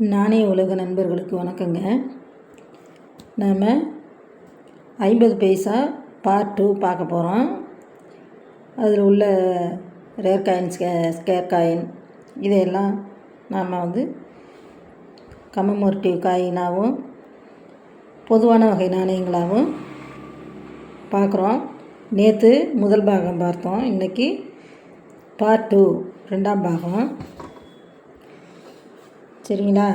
நாணய உலக நண்பர்களுக்கு வணக்கங்க. நாம் ஐம்பது பைசா பார்ட் டூ பார்க்க போகிறோம் அதில் உள்ள ரேர் காயின் ஸ்கே ஸ்கேர் காயின் இதையெல்லாம் நாம் வந்து கமமோரட்டிவ் காயினாகவும் பொதுவான வகை நாணயங்களாகவும் பார்க்குறோம். நேற்று முதல் பாகம் பார்த்தோம். இன்றைக்கி பார்ட் டூ ரெண்டாம் பாகம். சரிங்களா?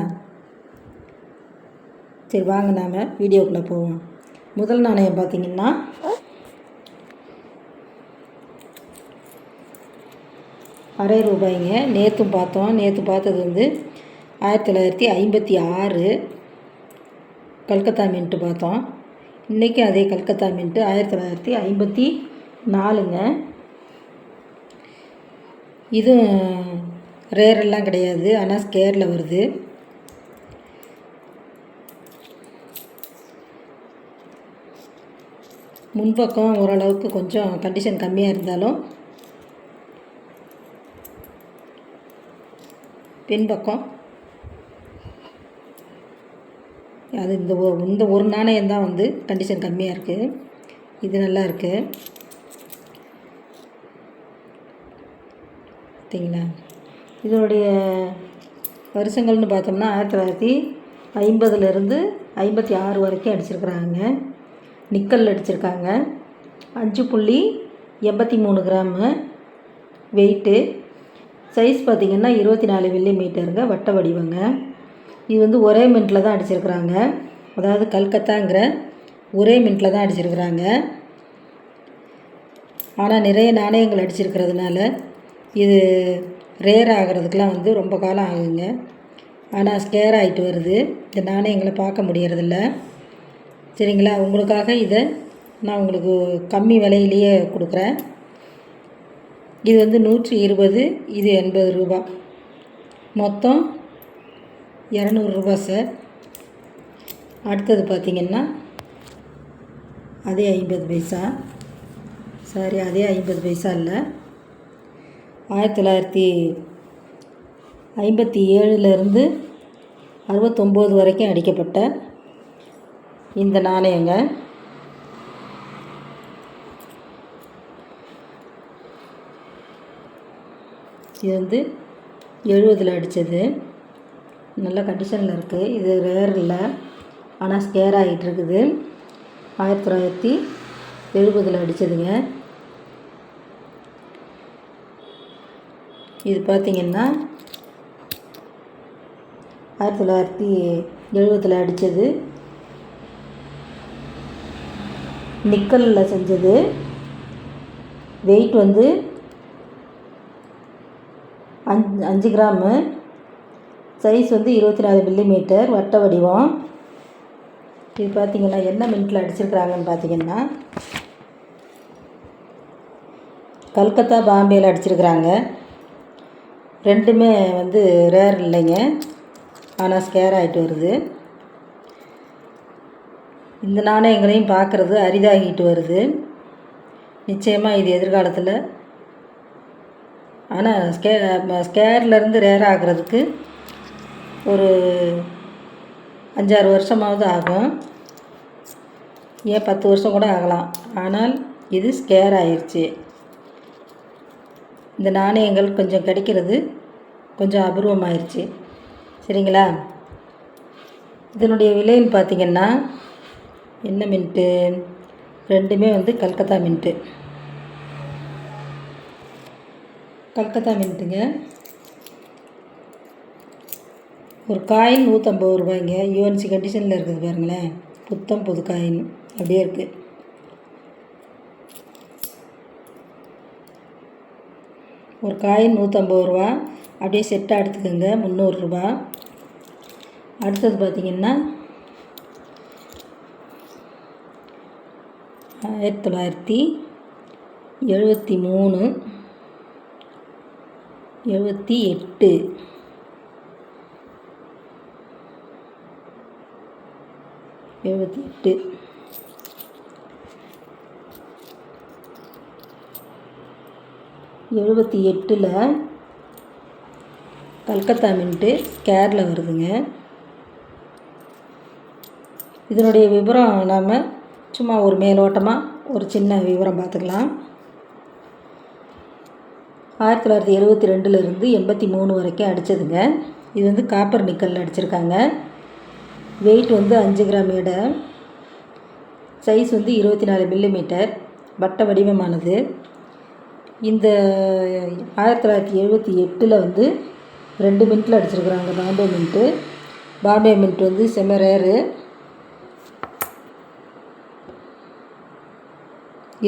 சரி வாங்க நாம் வீடியோக்குள்ளே போவோம். முதல் நாணயம் பார்த்தீங்கன்னா அரை ரூபாய்ங்க. நேற்றும் பார்த்தோம். நேற்று பார்த்தது வந்து ஆயிரத்தி தொள்ளாயிரத்தி ஐம்பத்தி ஆறு கல்கத்தா மின்ட்டு பார்த்தோம். இன்றைக்கி அதே கல்கத்தா மின்ட்டு ஆயிரத்தி தொள்ளாயிரத்தி ஐம்பத்தி நாலுங்க. இது ரேரெல்லாம் கிடையாது. ஆனால் ஸ்கேரில் வருது. முன்பக்கம் ஓரளவுக்கு கொஞ்சம் கண்டிஷன் கம்மியாக இருந்தாலும் பின்பக்கம். அது இந்த இந்த ஒரு நாணயம் தான் வந்து கண்டிஷன் கம்மியாக இருக்குது இது நல்லா இருக்குது பார்த்தீங்களா இதனுடைய வருஷங்கள்னு பார்த்தோம்னா ஆயிரத்தி தொள்ளாயிரத்தி ஐம்பதுலேருந்து ஐம்பத்தி ஆறு வரைக்கும் அடிச்சிருக்கிறாங்க. நிக்கல் அடிச்சிருக்காங்க. அஞ்சு புள்ளி எண்பத்தி மூணு கிராமு வெயிட்டு சைஸ் பார்த்திங்கன்னா இருபத்தி நாலு மில்லி மீட்டருங்க வட்ட வடிவங்க. இது வந்து ஒரே மின்ட்டில் தான் அடிச்சிருக்கிறாங்க. அதாவது கல்கத்தாங்கிற ஒரே மின்ட்டில் தான் அடிச்சிருக்கிறாங்க. ஆனால் நிறைய நாணயங்கள் அடிச்சிருக்கிறதுனால இது ரேர் ஆகிறதுக்கெலாம் வந்து ரொம்ப காலம் ஆகுங்க ஆனால் ஸ்கேர் ஆகிட்டு வருது. இந்த நாணயங்களை பார்க்க முடியறதில்ல. சரிங்களா? உங்களுக்காக இதை நான் உங்களுக்கு கம்மி விலையிலேயே கொடுக்குறேன். இது வந்து நூற்றி இருபது இது எண்பது ரூபா. மொத்தம் இரநூறுபா சார். அடுத்தது பார்த்திங்கன்னா அதே ஐம்பது பைசா. சாரி அதே ஐம்பது பைசா இல்லை. ஆயிரத்தி தொள்ளாயிரத்தி ஐம்பத்தி ஏழுலேருந்து அறுபத்தொம்போது வரைக்கும் அடிக்கப்பட்ட இந்த நாணயங்க. இது வந்து எழுபதில் அடித்தது நல்ல கண்டிஷனில் இருக்குது இது ரேர் இல்லை. ஆனால் ஸ்கேர் ஆகிட்டு இருக்குது ஆயிரத்தி தொள்ளாயிரத்தி எழுபதில் அடித்ததுங்க இது பார்த்திங்கன்னா ஆயிரத்தி தொள்ளாயிரத்தி எழுபதில் அடித்தது நிக்கலில் செஞ்சது. வெயிட் வந்து அஞ்சு அஞ்சு கிராமு. சைஸ் வந்து இருபத்தி நாலு மில்லிமீட்டர் வட்ட வடிவம். இது பார்த்திங்கன்னா என்ன மின்ட்டில் அடிச்சிருக்கிறாங்கன்னு பார்த்தீங்கன்னா கல்கத்தா பாம்பேயில் அடிச்சிருக்கிறாங்க. ரெண்டுமே வந்து ரேர் இல்லைங்க. ஆனால் ஸ்கேர் ஆகிட்டு வருது. இந்த நாணயங்களையும் பார்க்குறது அரிதாகிட்டு வருது. நிச்சயமாக இது எதிர்காலத்தில். ஆனால் ஸ்கே ஸ்கேர்லேருந்து ரேர் ஆகிறதுக்கு ஒரு அஞ்சாறு வருஷமாவது ஆகும். ஏன் பத்து வருஷம் கூட ஆகலாம். ஆனால் இது ஸ்கேர் ஆயிடுச்சு இந்த நாணயங்கள் கொஞ்சம் கிடைக்கிறது கொஞ்சம் அபூர்வமாயிருச்சு. சரிங்களா? இதனுடைய விலைன்னு பார்த்தீங்கன்னா என்ன மின்ட்டு ரெண்டுமே வந்து கல்கத்தா மின்ட்டு கல்கத்தா மின்ட்டுங்க ஒரு காயின் நூற்றம்பது ரூபாய்ங்க. யூஎன்சி கண்டிஷனில் இருக்குது பாருங்களேன். புத்தம் புது காயின் அப்படியே இருக்குது ஒரு காயின் நூற்றம்பது ரூபா. அப்படியே செட்டாக எடுத்துக்கோங்க முந்நூறுரூபா அடுத்தது பார்த்திங்கன்னா ஆயிரத்தி தொள்ளாயிரத்தி எழுபத்தி மூணு எழுபத்தி எட்டு. எழுபத்தி எட்டு. எழுபத்தி எட்டில் கல்கத்தா மின்ட்டு ஸ்கேரில் வருதுங்க. இதனுடைய விவரம் நாம் சும்மா ஒரு மேலோட்டமாக ஒரு சின்ன விவரம் பார்த்துக்கலாம். ஆயிரத்தி தொள்ளாயிரத்தி எழுபத்தி ரெண்டுலேருந்து எண்பத்தி மூணு வரைக்கும் அடித்ததுங்க இது வந்து காப்பர் நிக்கலில் அடிச்சிருக்காங்க. வெயிட் வந்து அஞ்சு கிராம் எடை. சைஸ் வந்து இருபத்தி நாலு மில்லிமீட்டர் வட்ட வடிவமானது. ஆயிரத்தி தொள்ளாயிரத்தி எழுபத்தி எட்டில் வந்து ரெண்டு மின்ட்டில் அடிச்சிருக்கிறாங்க. பாம்பே மின்ட்டு பாம்பே மின்ட் வந்து செம ரேரு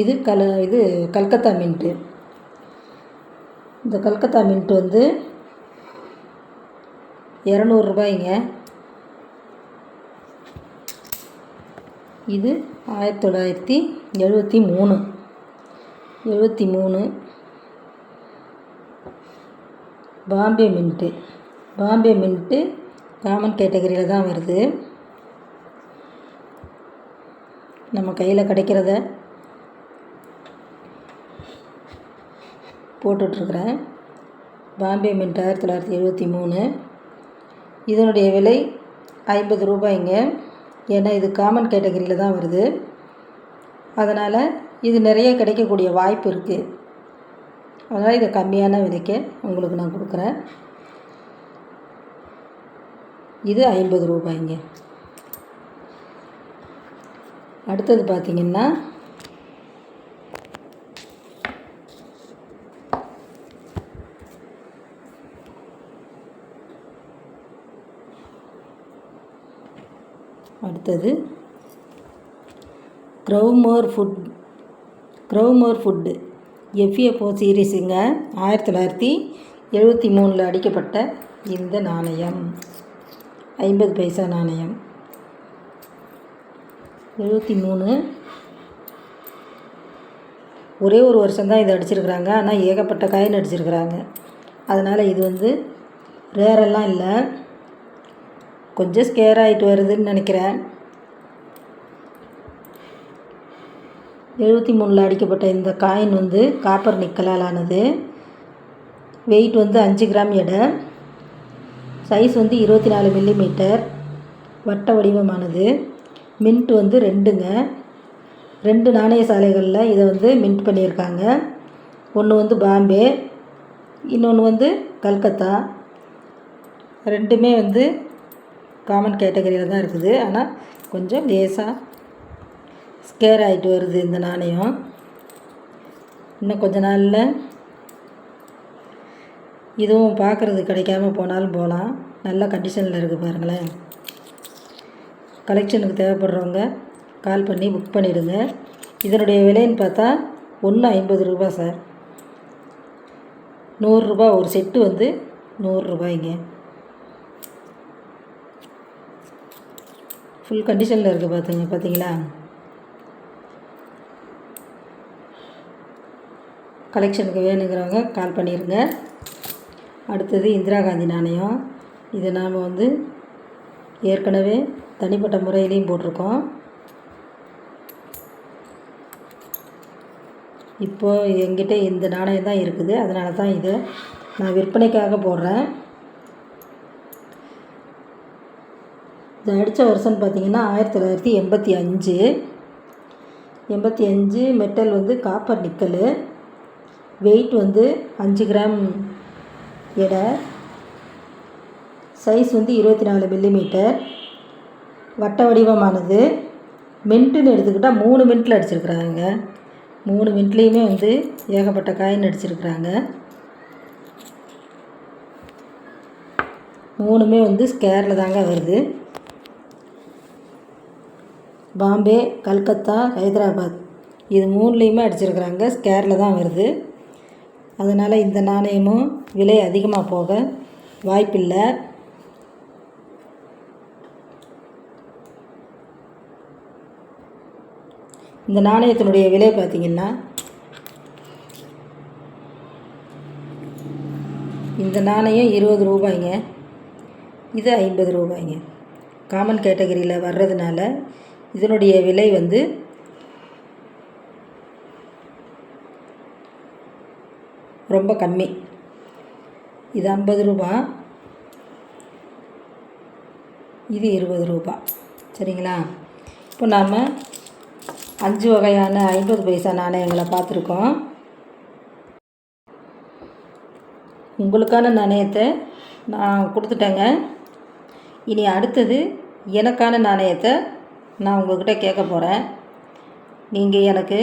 இது கல இது கல்கத்தா மின்ட்டு இந்த கல்கத்தா மின்ட் வந்து இரநூறுபாய்ங்க இது ஆயிரத்தி தொள்ளாயிரத்தி எழுபத்தி மூணு. எழுபத்தி மூணு. Bombay mint. Bombay mint common கேட்டகரியில் தான் வருது. நம்ம கையில் கிடைக்கிறத போட்டுட்ருக்குறேன். பாம்பே மின்ட் ஆயிரத்தி தொள்ளாயிரத்தி எழுபத்தி மூணு. இதனுடைய விலை ஐம்பது ரூபாய்ங்க. ஏன்னா இது காமன் கேட்டகரியில் தான் வருது. அதனால் இது நிறைய கிடைக்கக்கூடிய வாய்ப்பு இருக்குது அதனால் இது கம்மியான விலைக்கே உங்களுக்கு நான் கொடுக்குறேன். இது ஐம்பது ரூபாய்ங்க. அடுத்தது பார்த்திங்கன்னா அடுத்தது க்ரௌமோர் ஃபுட் க்ரௌமோர் ஃபுட்டு எஃப்எஃப்ஓ சீரீஸுங்க. ஆயிரத்தி தொள்ளாயிரத்தி எழுபத்தி மூணில் அடிக்கப்பட்ட இந்த நாணயம். ஐம்பது பைசா நாணயம். எழுபத்தி மூணு. ஒரே ஒரு வருஷம்தான் இதை அடிச்சிருக்கிறாங்க. ஆனால் ஏகப்பட்ட காயின் அடிச்சிருக்கிறாங்க. அதனால் இது வந்து ரேரெல்லாம் இல்லை. கொஞ்சம் ஸ்கேர் ஆகிட்டு வருதுன்னு நினைக்கிறேன். எழுபத்தி மூணில் அடிக்கப்பட்ட இந்த காயின் வந்து காப்பர் நிக்கலால் ஆனது வெயிட் வந்து அஞ்சு கிராம் எடை. சைஸ் வந்து இருபத்தி நாலு மில்லிமீட்டர் வட்ட வடிவமானது. மின்ட் வந்து ரெண்டுங்க. ரெண்டு நாணய சாலைகளில் இதை வந்து மின்ட் பண்ணியிருக்காங்க. ஒன்று வந்து பாம்பே இன்னொன்று வந்து கல்கத்தா. ரெண்டுமே வந்து காமன் கேட்டகரியில் தான் இருக்குது. ஆனால் கொஞ்சம் லேசாக ஸ்கேர் ஆகிட்டு வருது இந்த நாணயம். இன்னும் கொஞ்ச நாளில் இதுவும் பார்க்குறது கிடைக்காம போனாலும் போகலாம். நல்ல கண்டிஷனில் இருக்குது பாருங்களேன். கலெக்ஷனுக்கு தேவைப்படுறவங்க கால் பண்ணி புக் பண்ணிவிடுங்க இதனுடைய விலைன்னு பார்த்தா ஒன்று ஐம்பது ரூபா சார் நூறுரூபா ஒரு செட்டு வந்து நூறுரூபாய்ங்க ஃபுல் கண்டிஷனில் இருக்குது பார்த்துங்க பார்த்தீங்களா கலெக்ஷனுக்கு வேணுங்கிறவங்க கால் பண்ணிடுங்க அடுத்தது இந்திரா காந்தி நாணயம். இதை நாம் வந்து ஏற்கனவே தனிப்பட்ட முறையிலையும் போட்டிருக்கோம். இப்போது என்கிட்ட இந்த நாணயம் தான் இருக்குது. அதனால தான் இதை நான் விற்பனைக்காக போடுறேன். இது அடித்த வருஷம்னு பார்த்தீங்கன்னா ஆயிரத்தி தொள்ளாயிரத்தி எண்பத்தி அஞ்சு. எண்பத்தி அஞ்சு மெட்டல் வந்து காப்பர் நிக்கல். வெயிட் வந்து அஞ்சு கிராம் எடை. சைஸ் வந்து இருபத்தி நாலு மில்லிமீட்டர் வட்ட வடிவமானது. மின்ட்டுன்னு எடுத்துக்கிட்டால் மூணு மின்ட்டில் அடிச்சிருக்கிறாங்க. மூணு மின்ட்லேயுமே வந்து ஏகப்பட்ட காயின் அடிச்சிருக்கிறாங்க. மூணுமே வந்து ஸ்கேரில் தாங்க வருது. பாம்பே கல்கத்தா ஹைதராபாத். இது மூணுலேயுமே அடிச்சிருக்கிறாங்க. ஸ்கேரில் தான் வருது. அதனால் இந்த நாணயமும் விலை அதிகமாக போக வாய்ப்பில்லை. இந்த நாணயத்தினுடைய விலை பார்த்திங்கன்னா இந்த நாணயம் இருபது ரூபாய்ங்க இது ஐம்பது ரூபாய்ங்க. காமன் கேட்டகரியில் வர்றதுனால இதனுடைய விலை வந்து ரொம்ப கம்மி. இது ஐம்பது ரூபா. இது இருபது ரூபா. சரிங்களா? இப்போ நாம் அஞ்சு வகையான ஐம்பது பைசா நாணயங்களை பார்த்துருக்கோம். உங்களுக்கான நாணயத்தை நான் கொடுத்துட்டேங்க. இனி அடுத்தது எனக்கான நாணயத்தை நான் உங்கள்கிட்ட கேட்க போகிறேன் நீங்கள் எனக்கு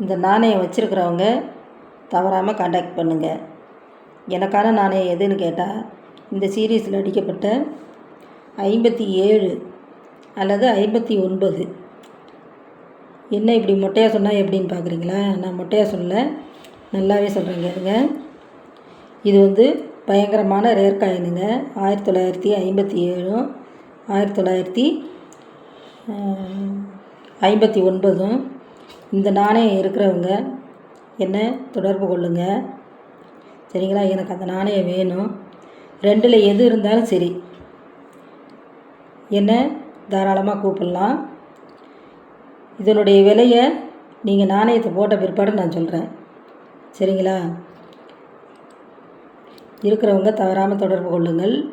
இந்த நாணயம் வச்சுருக்கிறவங்க தவறாமல் காண்டாக்ட் பண்ணுங்கள் எனக்கான நாணயம் எதுன்னு கேட்டால் இந்த சீரீஸில் அடிக்கப்பட்ட ஐம்பத்தி ஏழு அல்லது ஐம்பத்தி ஒன்பது. என்ன இப்படி மொட்டையாக சொன்னால் எப்படின்னு பார்க்குறீங்களா நான் மொட்டையாக சொல்ல நல்லாவே சொல்கிறேன் கேளுங்க இது வந்து பயங்கரமான ரேர் காயினுங்க ஆயிரத்தி தொள்ளாயிரத்தி ஐம்பத்தி ஏழும் ஆயிரத்தி தொள்ளாயிரத்தி ஐம்பத்தி ஒன்பதும் இந்த நாணயம் இருக்கிறவங்க என்ன? தொடர்பு கொள்ளுங்க. சரிங்களா? எனக்கு அந்த நாணயம் வேணும். ரெண்டில் எது இருந்தாலும் சரி. என்ன? தாராளமாக கூப்பிடலாம். இதனுடைய விலையை நீங்கள் நாணயத்தை போட்ட பிற்பாடு நான் சொல்கிறேன் சரிங்களா? இருக்கிறவங்க தவறாமல் தொடர்பு கொள்ளுங்கள்.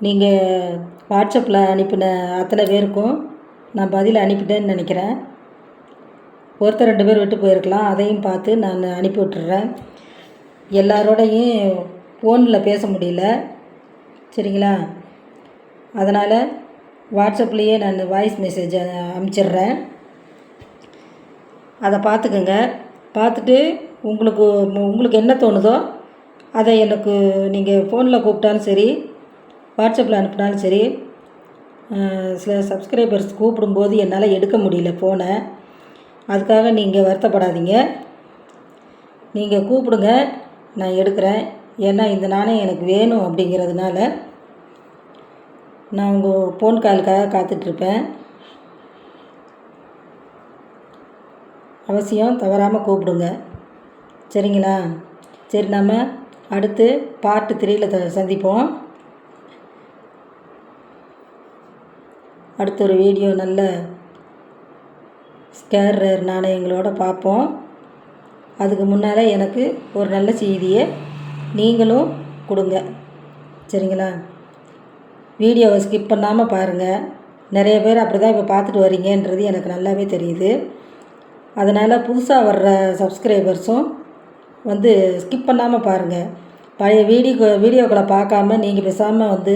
நீங்கள் வாட்ஸ்அப்பில் அனுப்பின அத்தனை பேருக்கும் நான் பதில் அனுப்பிட்டேன்னு நினைக்கிறேன். ஒருத்தர் ரெண்டு பேர் விட்டு போயிருக்கலாம். அதையும் பார்த்து நான் அனுப்பி விட்டுறேன். எல்லாரோடையும் ஃபோனில் பேச முடியல. சரிங்களா? அதனால் வாட்ஸ்அப்லேயே நான் வாய்ஸ் மெசேஜ் அனுப்பிச்சிடுறேன். அதை பார்த்துக்குங்க. பார்த்துட்டு உங்களுக்கு உங்களுக்கு என்ன தோணுதோ அதை எனக்கு நீங்கள் ஃபோனில் கூப்பிட்டாலும் சரி வாட்ஸ்அப்பில் அனுப்பினாலும் சரி சில சப்ஸ்கிரைபர்ஸ் கூப்பிடும்போது என்னால் எடுக்க முடியல ஃபோனை அதுக்காக நீங்கள் வருத்தப்படாதீங்க. நீங்கள் கூப்பிடுங்க நான் எடுக்கிறேன். ஏன்னா இந்த நாணயம் எனக்கு வேணும் அப்படிங்கிறதுனால நான் உங்கள் ஃபோன் காலுக்காக காத்துட்ருப்பேன். அவசியம் தவறாமல் கூப்பிடுங்க. சரிங்களா? சரி நம்ம அடுத்து பார்ட்டு த்ரீயில் த சந்திப்போம். அடுத்த ஒரு வீடியோ நல்ல ஸ்கேர் ரேர் நாணயங்களோட பார்ப்போம். அதுக்கு முன்னால் எனக்கு ஒரு நல்ல செய்தியை நீங்களும் கொடுங்க. சரிங்களா? வீடியோவை ஸ்கிப் பண்ணாமல் பாருங்கள் நிறைய பேர் அப்படி தான் இப்போ பார்த்துட்டு வரீங்கன்றது எனக்கு நல்லாவே தெரியுது. அதனால் புதுசாக வர்ற சப்ஸ்கிரைபர்ஸும் வந்து ஸ்கிப் பண்ணாமல் பாருங்கள் பழைய வீடியோ வீடியோக்களை பார்க்காம நீங்கள் பேசாமல் வந்து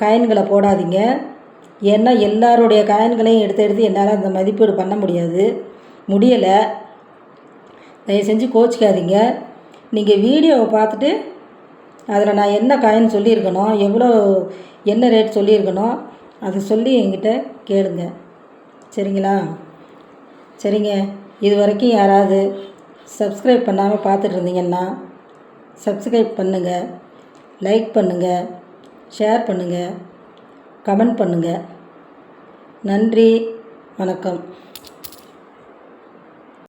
காயின்களை போடாதீங்க. ஏன்னா எல்லாருடைய காயின்களையும் எடுத்து எடுத்து என்னால் அந்த மதிப்பீடு பண்ண முடியாது. முடியலை. தயவு செஞ்சு கோச்சிக்காதீங்க. நீங்கள் வீடியோவை பார்த்துட்டு அதில் நான் என்ன காயின் சொல்லியிருக்கணும் எவ்வளோ என்ன ரேட் சொல்லியிருக்கணும் அதை சொல்லி என்கிட்ட கேளுங்க. சரிங்களா? சரிங்க. இது வரைக்கும் யாராவது சப்ஸ்கிரைப் பண்ணாமல் பார்த்துட்டு இருந்தீங்கன்னா சப்ஸ்கிரைப் பண்ணுங்கள் லைக் பண்ணுங்கள் ஷேர் பண்ணுங்கள் கமெண்ட் பண்ணுங்கள் நன்றி வணக்கம்.